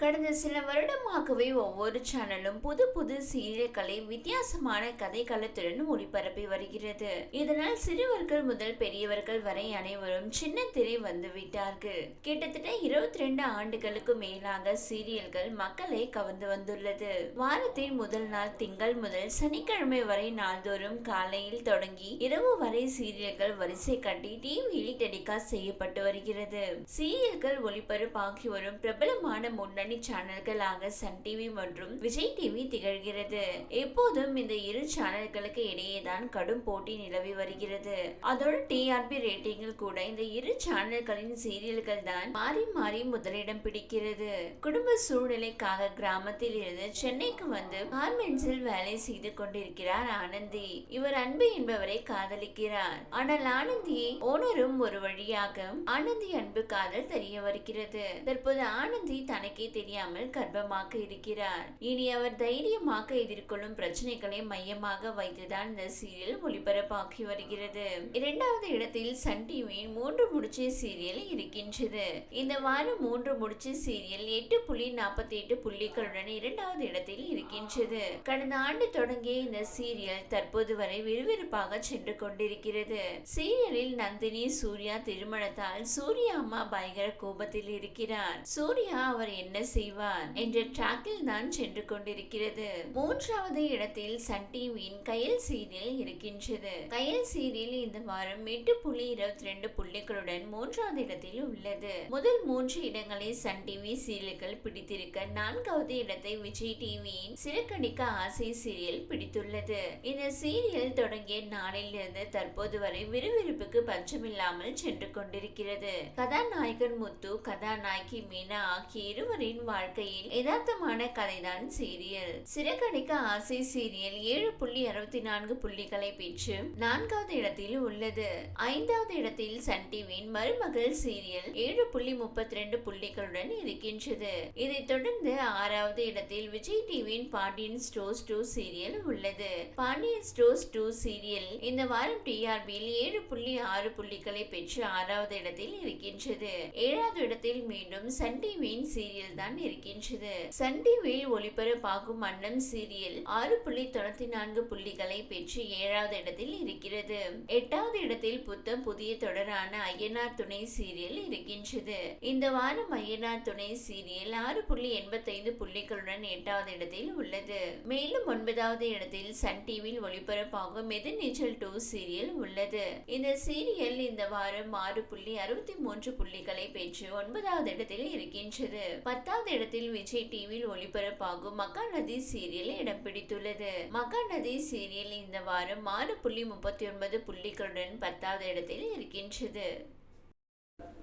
கடந்த சில வருடமாகவே ஒவ்வொரு சேனலும் புது புது சீரியல்களை வித்தியாசமான கதைக்களத்துடன் ஒளிபரப்பி வருகிறது. இதனால் சிறுவர்கள் முதல் பெரியவர்கள் வரை அனைவரும் சின்ன திரை வந்து விட்டார்கள். கிட்டத்தட்ட இருபத்தி ரெண்டு ஆண்டுகளுக்கு மேலாக சீரியல்கள் மக்களை கவர்ந்து வந்துள்ளது. வாரத்தின் முதல் நாள் திங்கள் முதல் சனிக்கிழமை வரை நாள்தோறும் காலையில் தொடங்கி இரவு வரை சீரியல்கள் வரிசை கட்டி டிவியில் டெலிகாஸ்ட் செய்யப்பட்டு வருகிறது. சீரியல்கள் ஒளிபரப்பாகி வரும் பிரபலமான முன்னணி சேனல்களாக சன் டிவி மற்றும் விஜய் டிவி திகழ்கிறது. எப்போதும் இந்த இரு சேனல்களுக்கு இடையே தான் கடும் போட்டி நிலவி வருகிறது. அதோட டிஆர்பி ரேட்டிங்கில் கூட இந்த இரு சேனல்களின் சீரியல்கள் தான் மாறி மாறி முதலிடம் பிடிக்கிறது. குடும்ப சூழ்நிலைக்காக கிராமத்தில் இருந்து சென்னைக்கு வந்து கார்மெண்ட்ஸில் வேலை செய்து கொண்டிருக்கிறார் ஆனந்தி. இவர் அன்பு என்பவரை காதலிக்கிறார். ஆனால் ஆனந்தி ஓனரும் ஒரு வழியாக ஆனந்தி அன்பு காதல் தெரிய வருகிறது. தற்போது ஆனந்தி தனக்கே தெரியாமல் கர்ப்பமாக இருக்கிறார். இனி அவர் தைரியமாக எதிர்கொள்ளும் பிரச்சனைகளை மையமாக வைத்துதான் இந்த சீரியல் ஒளிபரப்பாகி வருகிறது. இரண்டாவது இடத்தில் சன் டிவியின் மூன்று முடிச்சு சீரியல் இருக்கின்றது. இந்த வாரம் மூன்று முடிச்சு சீரியல் எட்டு புள்ளி நாற்பத்தி எட்டு புள்ளிகளுடன் இரண்டாவது இடத்தில் இருக்கின்றது. கடந்த ஆண்டு தொடங்கிய இந்த சீரியல் தற்போது வரை விறுவிறுப்பாக சென்று கொண்டிருக்கிறது. சீரியலில் நந்தினி சூர்யா திருமணத்தால் சூர்யா அம்மா பயங்கர கோபத்தில் இருக்கிறார். சூர்யா அவர் என்ன செய்வார் என்ற ட்ராக்கில் தான் சென்று கொண்டிருக்கிறது. மூன்றாவது இடத்தில் சன் டிவியின் கயல் சீரியல் இருக்கின்றது. கயல் சீரியல் இந்த வாரம் எட்டு புள்ளி இருபத்தி ரெண்டு புள்ளிகளுடன் மூன்றாவது இடத்தில் உள்ளது. முதல் மூன்று இடங்களை சன் டிவி சீரியல்கள் பிடித்திருக்க நான்காவது இடத்தை விஜய் டிவியின் சிறக்கடிக்க ஆசை சீரியல் பிடித்துள்ளது. இந்த சீரியல் தொடங்கிய நாளில் இருந்து தற்போது வரை விறுவிறுப்புக்கு பஞ்சமில்லாமல் சென்று கொண்டிருக்கிறது. கதாநாயகன் முத்து கதாநாயகி மீனா ஆகிய இருவரின் வாழ்க்கையில் யதார்த்தமான கதைதான் சீரியல். சிறகடிக்க ஆசை சீரியல் ஏழு புள்ளி அறுபத்தி நான்கு புள்ளிகளை பெற்று நான்காவது இடத்தில் உள்ளது. ஐந்தாவது இடத்தில் சன் டிவியின் மருமகள் சீரியல் ஏழு புள்ளி முப்பத்தி ரெண்டு புள்ளிகளுடன் இருக்கின்றது. இதைத் தொடர்ந்து ஆறாவது இடத்தில் விஜய் டிவியின் பாண்டியன் ஸ்டோர்ஸ் டூ சீரியல் உள்ளது. பாண்டியன் ஸ்டோர்ஸ் டூ சீரியல் இந்த வாரம் டிஆர்பியில் ஏழு புள்ளி ஆறு புள்ளிகளை பெற்று ஆறாவது இடத்தில் இருக்கின்றது. ஏழாவது இடத்தில் மீண்டும் சன் டிவியின் சீரியல் தான் தான் இருக்கின்றது. சன் டிவியில் ஒளிபரப்பாகும் அன்னம் சீரியல் ஆறு புள்ளி தொண்ணூத்தி நான்கு புள்ளிகளை பெற்று ஏழாவது இடத்தில் இருக்கிறது. எட்டாவது இடத்தில் புத்தம் புதிய தொடரான ஐயனார் துணை சீரியல் இருக்கின்றது. இந்த வாரம் ஐயனார் துணை சீரியல் ஆறு புள்ளி எண்பத்தைந்து புள்ளிகளுடன் எட்டாவது இடத்தில் உள்ளது. மேலும் ஒன்பதாவது இடத்தில் சன் டிவியில் ஒளிபரப்பாகும் எதிர்நீச்சல் டூ சீரியல் உள்ளது. இந்த சீரியல் இந்த வாரம் ஆறு புள்ளி அறுபத்தி மூன்று புள்ளிகளை பெற்று ஒன்பதாவது இடத்தில் இருக்கின்றது. பத்தாவது இடத்தில் விஜய் டிவியில் ஒளிபரப்பாகும் மகாநதி சீரியல் இடம் பிடித்துள்ளது. மகாநதி சீரியல் இந்த வாரம் ஆறு புள்ளி முப்பத்தி ஒன்பது புள்ளிகளுடன் பத்தாவது இடத்தில் இருக்கின்றது.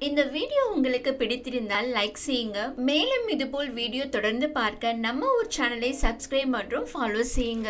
இந்த வீடியோ உங்களுக்கு பிடித்திருந்தால் லைக் செய்யுங்க. மேலும் இதுபோல் வீடியோ தொடர்ந்து பார்க்க நம்ம ஊர் சேனலை சப்ஸ்கிரைப் மற்றும் ஃபாலோ செய்யுங்க.